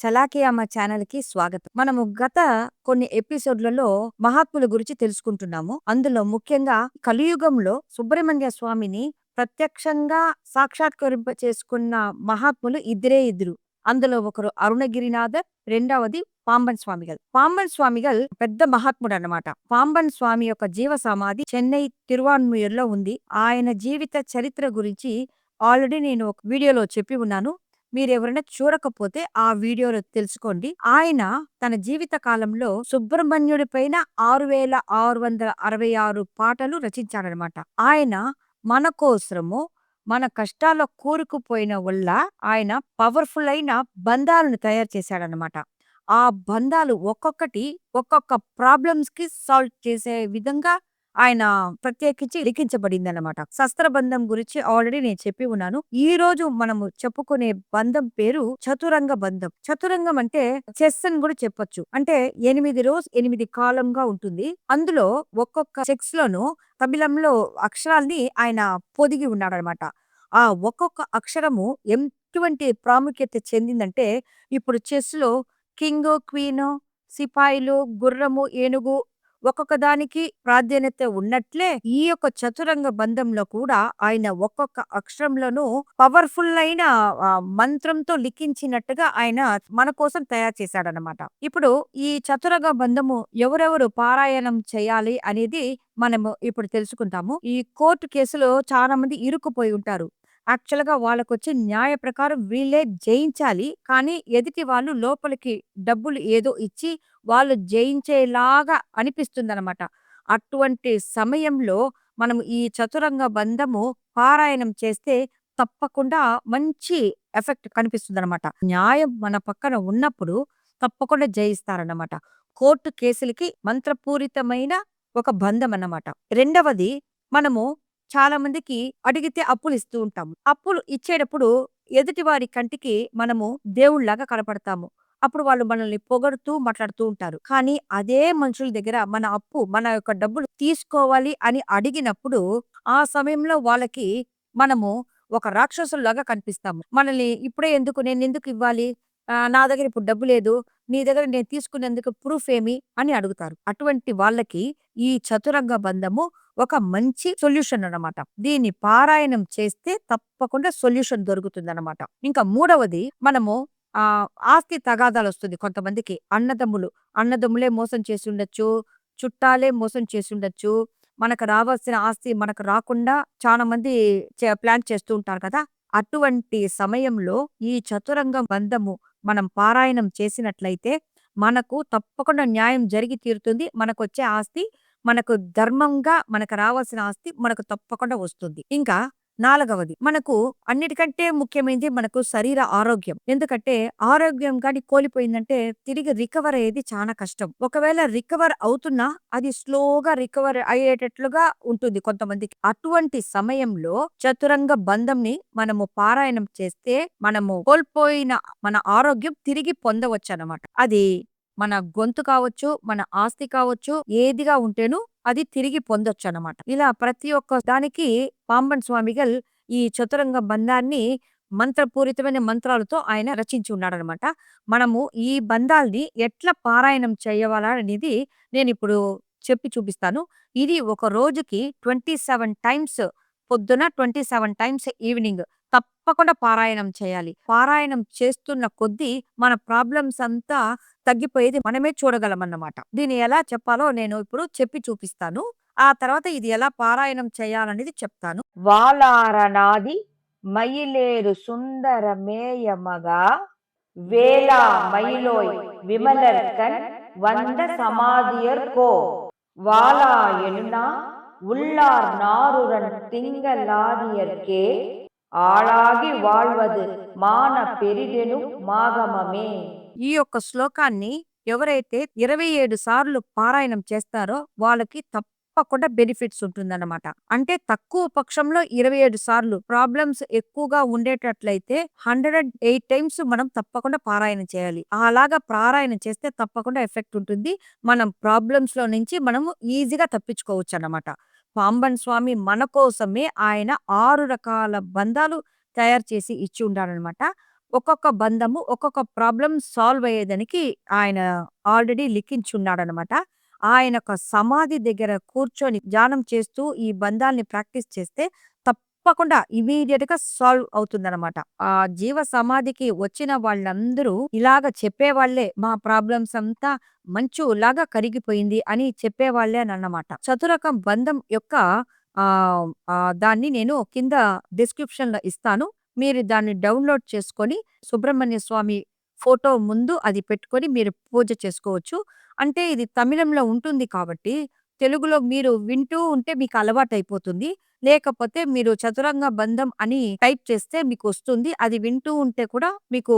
చలాకీ అమ్మ ఛానల్కి స్వాగతం. మనము గత కొన్ని ఎపిసోడ్లలో మహాత్ముల గురించి తెలుసుకుంటున్నాము. అందులో ముఖ్యంగా కలియుగంలో సుబ్రహ్మణ్య స్వామిని ప్రత్యక్షంగా సాక్షాత్కరింప చేసుకున్న మహాత్ములు ఇద్దరే ఇద్దరు. అందులో ఒకరు అరుణగిరినాథర్ రెండవది పాంబన్ స్వామిగల్. పాంబన్ స్వామిగల్ పెద్ద మహాత్ముడు అనమాట పాంబన్ స్వామి యొక్క జీవ సమాధి చెన్నై తిరువాన్మూర్లో ఉంది. ఆయన జీవిత చరిత్ర గురించి ఆల్రెడీ నేను ఒక వీడియోలో చెప్పి ఉన్నాను. మీరు ఎవరైనా చూడకపోతే ఆ వీడియోలో తెలుసుకోండి. ఆయన తన జీవిత కాలంలో సుబ్రహ్మణ్యుడి పైన ఆరు వేల ఆరు వందల అరవై ఆరు పాటలు రచించాడనమాట. ఆయన మన కోసము మన కష్టాల్లో కూరుకుపోయిన వల్ల ఆయన పవర్ఫుల్ అయిన బంధాలను తయారు చేశాడనమాట. ఆ బంధాలు ఒక్కొక్కటి ఒక్కొక్క ప్రాబ్లమ్స్కి సాల్వ్ చేసే విధంగా ఆయన ప్రత్యేకించి లిఖించబడింది అనమాట శస్త్రబంధం గురించి ఆల్రెడీ నేను చెప్పి ఉన్నాను. ఈ రోజు మనము చెప్పుకునే బంధం పేరు చతురంగ బంధం. చతురంగం అంటే చెస్ అని కూడా చెప్పొచ్చు. అంటే ఎనిమిది రోజు ఎనిమిది కాలంగా ఉంటుంది. అందులో ఒక్కొక్క సెక్స్ లోను తమిళంలో అక్షరాల్ని ఆయన పొదిగి ఉన్నాడనమాట ఆ ఒక్కొక్క అక్షరము ఎటువంటి ప్రాముఖ్యత చెందిందంటే ఇప్పుడు చెస్లో కింగ్ క్వీన్ సిపాయిలు గుర్రము ఏనుగు ఒక్కొక్క దానికి ప్రాధాన్యత ఉన్నట్లే ఈ యొక్క చతురంగ బంధంలో కూడా ఆయన ఒక్కొక్క అక్షరంలోనూ పవర్ఫుల్ అయిన మంత్రంతో లిఖించినట్టుగా ఆయన మన కోసం తయారు చేశాడనమాట ఇప్పుడు ఈ చతురంగ బంధము ఎవరెవరు పారాయణం చేయాలి అనేది మనము ఇప్పుడు తెలుసుకుంటాము. ఈ కోర్టు కేసులో చాలా మంది ఇరుక్కుపోయి ఉంటారు. యాక్చువల్గా వాళ్ళకి వచ్చే న్యాయ ప్రకారం వీళ్ళే జయించాలి. కానీ ఎదుటి వాళ్ళు లోపలికి డబ్బులు ఏదో ఇచ్చి వాళ్ళు జయించేలాగా అనిపిస్తుందన్నమాట అటువంటి సమయంలో మనం ఈ చతురంగ బంధము పారాయణం చేస్తే తప్పకుండా మంచి ఎఫెక్ట్ కనిపిస్తుందన్నమాట న్యాయం మన పక్కన ఉన్నప్పుడు తప్పకుండా జయిస్తారన్నమాట. కోర్టు కేసులకి మంత్రపూరితమైన ఒక బంధం అన్నమాట రెండవది మనము చాలా మందికి అడిగితే అప్పులు ఇస్తూ ఉంటాము. అప్పులు ఇచ్చేటప్పుడు ఎదుటి వారి కంటికి మనము దేవుళ్ళలాగా కనపడతాము. అప్పుడు వాళ్ళు మనల్ని పొగడుతూ మాట్లాడుతూ ఉంటారు. కానీ అదే మనుషుల దగ్గర మన అప్పు మన యొక్క డబ్బులు తీసుకోవాలి అని అడిగినప్పుడు ఆ సమయంలో వాళ్ళకి మనము ఒక రాక్షసుల్లాగా కనిపిస్తాము. మనల్ని ఇప్పుడే ఎందుకు నేను ఎందుకు ఇవ్వాలి? నా దగ్గర ఇప్పుడు డబ్బు లేదు నీ దగ్గర నేను తీసుకునేందుకు ప్రూఫ్ ఏమి అని అడుగుతారు. అటువంటి వాళ్ళకి ఈ చతురంగ బంధము ఒక మంచి సొల్యూషన్ అన్నమాట. దీన్ని పారాయణం చేస్తే తప్పకుండా సొల్యూషన్ దొరుకుతుంది అనమాట ఇంకా మూడవది మనము ఆ ఆస్తి తగాదాలు వస్తుంది కొంతమందికి. అన్నదమ్ములు అన్నదమ్ములే మోసం చేసి ఉండొచ్చు చుట్టాలే మోసం చేసి ఉండొచ్చు. మనకు రావాల్సిన ఆస్తి మనకు రాకుండా చాలా మంది చే- ప్లాన్ చేస్తూ ఉంటారు కదా. అటువంటి సమయంలో ఈ చతురంగ బంధము మనం పారాయణం చేసినట్లయితే మనకు తప్పకుండా న్యాయం జరిగి తీరుతుంది. మనకు వచ్చే ఆస్తి మనకు ధర్మంగా మనకు రావాల్సిన ఆస్తి మనకు తప్పకుండా వస్తుంది. ఇంకా నాలుగవది మనకు అన్నిటికంటే ముఖ్యమైనది మనకు శరీర ఆరోగ్యం. ఎందుకంటే ఆరోగ్యం కానీ కోల్పోయిందంటే తిరిగి రికవర్ అయ్యేది చాలా కష్టం. ఒకవేళ రికవర్ అవుతున్నా అది స్లోగా రికవర్ అయ్యేటట్లుగా ఉంటుంది కొంతమందికి. అటువంటి సమయంలో చతురంగ బంధంని మనము పారాయణం చేస్తే మనము కోల్పోయిన మన ఆరోగ్యం తిరిగి పొందవచ్చు అన్నమాట అది మన గొంతు కావచ్చు మన ఆస్తి కావచ్చు ఏదిగా ఉంటేను అది తిరిగి పొందొచ్చు అన్నమాట ఇలా ప్రతి ఒక్క దానికి పాంబన్ స్వామిగల్ ఈ చతురంగ బంధాన్ని మంత్రపూరితమైన మంత్రాలతో ఆయన రచించి ఉన్నాడనమాట. మనము ఈ బంధాల్ని ఎట్లా పారాయణం చేయవాలనేది నేను ఇప్పుడు చెప్పి చూపిస్తాను. ఇది ఒక రోజుకి ట్వంటీ సెవెన్ టైమ్స్ పొద్దున ట్వంటీ సెవెన్ టైమ్స్ ఈవినింగ్ తప్పకుండా పారాయణం చేయాలి పారాయణం చేస్తున్న కొద్దీ మన ప్రాబ్లమ్స్ అంతా తగ్గిపోయేది మనమే చూడగలమన్నమాట దీన్ని ఎలా చెప్పాలో నేను ఇప్పుడు చెప్పి చూపిస్తాను ఆ తర్వాత ఇది ఎలా పారాయణం చేయాలనేది చెప్తాను வாளாரநாதி மயிலேறு சுந்தர மேயமகா வேளா மயிலோய் விமலர்கண் வந்த சமாதியர் கோ வாளா எனுனா உள்ளார் நாருடன் திங்களாதியர்க்கே ఆళాగి వాళ్వదు మాన మాగమమే. ఈ యొక్క శ్లోకాన్ని ఎవరైతే ఇరవై ఏడు సార్లు పారాయణం చేస్తారో వాళ్ళకి తప్పకుండా బెనిఫిట్స్ ఉంటుందన్నమాట. అంటే తక్కువ పక్షంలో ఇరవై ఏడు సార్లు ప్రాబ్లమ్స్ ఎక్కువగా ఉండేటట్లయితే హండ్రెడ్ అండ్ ఎయిట్ టైమ్స్ మనం తప్పకుండా పారాయణం చేయాలి. అలాగా పారాయణం చేస్తే తప్పకుండా ఎఫెక్ట్ ఉంటుంది. మనం ప్రాబ్లమ్స్లో నుంచి మనము ఈజీగా తప్పించుకోవచ్చు అన్నమాట పాంబన్ స్వామి మన కోసమే ఆయన ఆరు రకాల బంధాలు తయారు చేసి ఇచ్చి ఉండాలన్నమాట ఒక్కొక్క బంధము ఒక్కొక్క ప్రాబ్లం సాల్వ్ అయ్యేదానికి ఆయన ఆల్రెడీ లిఖించున్నాడనమాట. ఆయన ఒక సమాధి దగ్గర కూర్చొని ధ్యానం చేస్తూ ఈ బంధాల్ని ప్రాక్టీస్ చేస్తే తప్పకుండా ఇమీడియట్గా సాల్వ్ అవుతుందనమాట. ఆ జీవ సమాధికి వచ్చిన వాళ్ళందరూ ఇలాగ చెప్పేవాళ్ళే మా ప్రాబ్లమ్స్ అంతా మంచు లాగా కరిగిపోయింది అని చెప్పేవాళ్ళేనన్నమాట. చతురకం బంధం యొక్క ఆ దాన్ని నేను కింద డిస్క్రిప్షన్లో ఇస్తాను. మీరు దాన్ని డౌన్‌లోడ్ చేసుకొని సుబ్రహ్మణ్య స్వామి ఫోటో ముందు అది పెట్టుకొని మీరు పూజ చేసుకోవచ్చు. అంటే ఇది తమిళంలో ఉంటుంది కాబట్టి తెలుగులో మీరు వింటూ ఉంటే మీకు అలవాటు అయిపోతుంది లేకపోతే మీరు చతురంగ బంధం అని టైప్ చేస్తే మీకు వస్తుంది అది వింటూ ఉంటే కూడా మీకు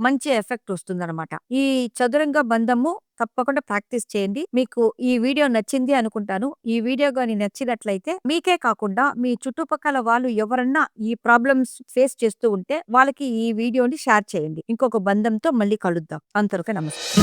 మంచి ఎఫెక్ట్ వస్తుందనమాట. ఈ చదురంగ బంధము తప్పకుండా ప్రాక్టీస్ చేయండి. మీకు ఈ వీడియో నచ్చింది అనుకుంటాను. ఈ వీడియో కానీ నచ్చినట్లయితే మీకే కాకుండా మీ చుట్టుపక్కల వాళ్ళు ఎవరన్నా ఈ ప్రాబ్లమ్స్ ఫేస్ చేస్తూ ఉంటే వాళ్ళకి ఈ వీడియోని షేర్ చేయండి. ఇంకొక బంధంతో మళ్ళీ కలుద్దాం. అంతవరకు నమస్తే.